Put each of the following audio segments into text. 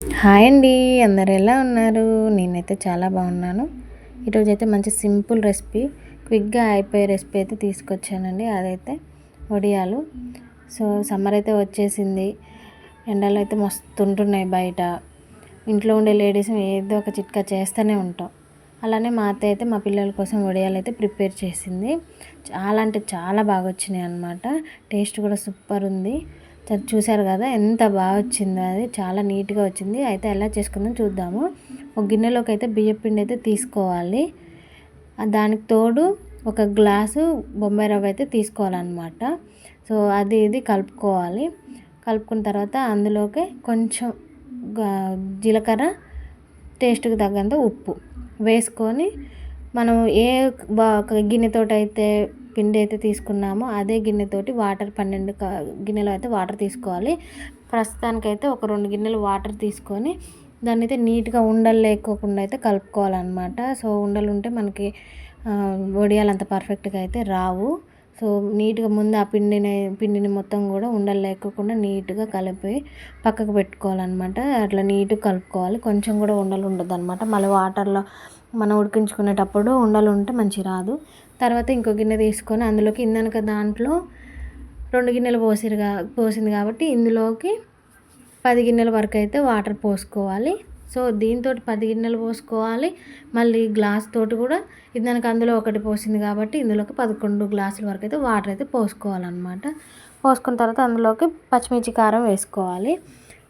Hi అండి అందరు ఎలా ఉన్నారు? నేనైతే చాలా బాగున్నాను. ఈరోజు అయితే మంచి సింపుల్ రెసిపీ క్విక్గా అయిపోయే రెసిపీ అయితే తీసుకొచ్చానండి. అదైతే వడియాలు. సో సమ్మర్ అయితే వచ్చేసింది. ఎండలు అయితే మస్తు ఉంటున్నాయి బయట. ఇంట్లో ఉండే లేడీస్ ఏదో ఒక చిట్కా చేస్తూనే ఉంటాం. అలానే మా అత్త అయితే మా పిల్లల కోసం వడియాలు అయితే ప్రిపేర్ చేసింది. చాలా అంటే చాలా బాగా వచ్చినాయి అనమాట టేస్ట్ కూడా సూపర్ ఉంది చూసారు కదా ఎంత బాగా వచ్చిందో అది. చాలా నీట్గా వచ్చింది. అయితే ఎలా చేసుకుందాం చూద్దాము. ఒక గిన్నెలోకి అయితే బియ్యం పిండి అయితే తీసుకోవాలి. దానికి తోడు ఒక గ్లాసు బొంబాయి రవ్వ అయితే తీసుకోవాలన్నమాట. సో అది ఇది కలుపుకోవాలి. కలుపుకున్న తర్వాత అందులోకి కొంచెం జీలకర్ర టేస్ట్కి తగ్గంత ఉప్పు వేసుకొని మనం ఏ గిన్నెతోటైతే పిండి అయితే తీసుకున్నామో. అదే గిన్నెతోటి వాటర్ పన్నెండు గిన్నెలు అయితే వాటర్ తీసుకోవాలి. ప్రస్తుతానికైతే ఒక రెండు గిన్నెలు వాటర్ తీసుకొని దాన్ని అయితే నీట్గా ఉండలు లేకోకుండా అయితే కలుపుకోవాలన్నమాట. సో ఉండలు ఉంటే మనకి వడియాలు అంత పర్ఫెక్ట్గా అయితే రావు. సో నీట్గా ముందు ఆ పిండిని పిండిని మొత్తం కూడా ఉండలు లేకోకుండా నీట్గా కలిపి పక్కకు పెట్టుకోవాలన్నమాట. అట్లా నీట్గా కలుపుకోవాలి. కొంచెం కూడా ఉండలు ఉండదు అనమాట మళ్ళీ వాటర్లో మనం ఉడికించుకునేటప్పుడు ఉండలు ఉంటే మంచి రాదు. తర్వాత ఇంకో గిన్నె తీసుకొని అందులోకి ఇందనక దాంట్లో రెండు గిన్నెలు పోసిరుగా పోసింది కాబట్టి ఇందులోకి పది గిన్నెల వరకు అయితే వాటర్ పోసుకోవాలి. సో దీంతో పది గిన్నెలు పోసుకోవాలి. మళ్ళీ గ్లాస్ తోటి కూడా ఇందాక అందులో ఒకటి పోసింది కాబట్టి ఇందులోకి పదకొండు గ్లాసుల వరకు అయితే వాటర్ అయితే పోసుకోవాలన్నమాట. పోసుకున్న తర్వాత అందులోకి పచ్చిమిర్చి కారం వేసుకోవాలి.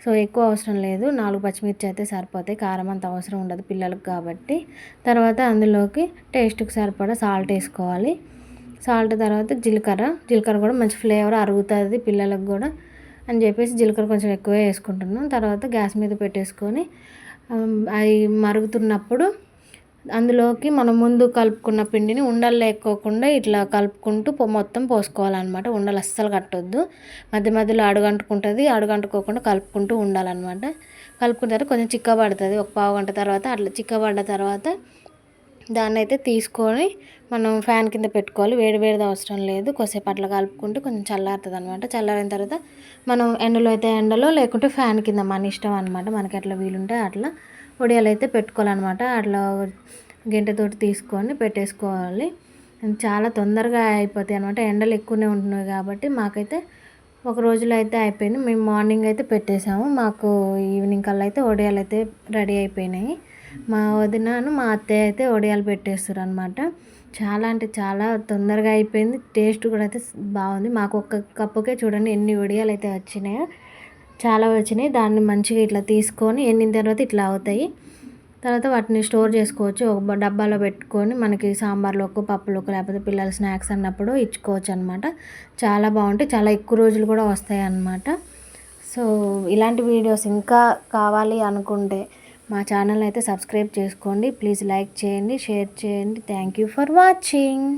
సో ఎక్కువ అవసరం లేదు. నాలుగు పచ్చిమిర్చి అయితే సరిపోతాయి. కారం అంత అవసరం ఉండదు పిల్లలకు కాబట్టి. తర్వాత అందులోకి టేస్ట్కి సరిపడా సాల్ట్ వేసుకోవాలి. సాల్ట్ తర్వాత జీలకర్ర. జీలకర్ర కూడా మంచి ఫ్లేవర్ అరుగుతుంది పిల్లలకు కూడా అని చెప్పేసి జీలకర్ర కొంచెం ఎక్కువే వేసుకుంటున్నాం. తర్వాత గ్యాస్ మీద పెట్టేసుకొని అవి మరుగుతున్నప్పుడు అందులోకి మనం ముందు కలుపుకున్న పిండిని ఉండలు లేకోకుండా ఇట్లా కలుపుకుంటూ మొత్తం పోసుకోవాలన్నమాట. ఉండలు అస్సలు కట్టొద్దు. మధ్య మధ్యలో అడుగంటుకుంటుంది. అడుగంటుకోకుండా కలుపుకుంటూ ఉండాలన్నమాట. కలుపుకున్న తర్వాత కొంచెం చిక్కబడుతుంది. ఒక పావు గంట తర్వాత అట్లా చిక్కబడ్డ తర్వాత దాన్ని అయితే తీసుకొని మనం ఫ్యాన్ కింద పెట్టుకోవాలి. వేడి వేడిది అవసరం లేదు. కొద్దిసేపు అట్లా కలుపుకుంటూ కొంచెం చల్లారుతుంది అనమాట చల్లారిన తర్వాత మనం ఎండలో అయితే ఎండలో లేకుంటే ఫ్యాన్ కింద మన ఇష్టం అనమాట మనకి ఎట్లా వీలుంటే అట్లా. ఒడియాలు అయితే పెట్టుకోవాలన్నమాట. అట్లా గంటతోటి తీసుకొని పెట్టేసుకోవాలి. చాలా తొందరగా అయిపోతాయి అనమాట ఎండలు ఎక్కువనే ఉంటున్నాయి కాబట్టి మాకైతే ఒక రోజులో అయితే అయిపోయింది. మేము మార్నింగ్ అయితే పెట్టేసాము మాకు ఈవినింగ్ కల్లా అయితే వడియాలు అయితే రెడీ అయిపోయినాయి. మా వదినను మా అత్తయ్య అయితే వడియాలు పెట్టేస్తారు అనమాట చాలా అంటే చాలా తొందరగా అయిపోయింది. టేస్ట్ కూడా అయితే బాగుంది. మాకు ఒక్క కప్పుకే చూడండి ఎన్ని వడియాలు అయితే వచ్చినాయో. చాలా వచ్చినాయి. దాన్ని మంచిగా ఇట్లా తీసుకొని ఎండిన తర్వాత ఇట్లా అవుతాయి. తర్వాత వాటిని స్టోర్ చేసుకోవచ్చు. ఒక డబ్బాలో పెట్టుకొని మనకి సాంబార్లోకి పప్పులోకి లేకపోతే పిల్లల స్నాక్స్ అన్నప్పుడు ఇచ్చుకోవచ్చు అనమాట చాలా బాగుంటాయి. చాలా ఎక్కువ రోజులు కూడా వస్తాయి అన్నమాట సో ఇలాంటి వీడియోస్ ఇంకా కావాలి అనుకుంటే మా ఛానల్ అయితే సబ్స్క్రైబ్ చేసుకోండి. ప్లీజ్ లైక్ చేయండి షేర్ చేయండి. Thank you for watching.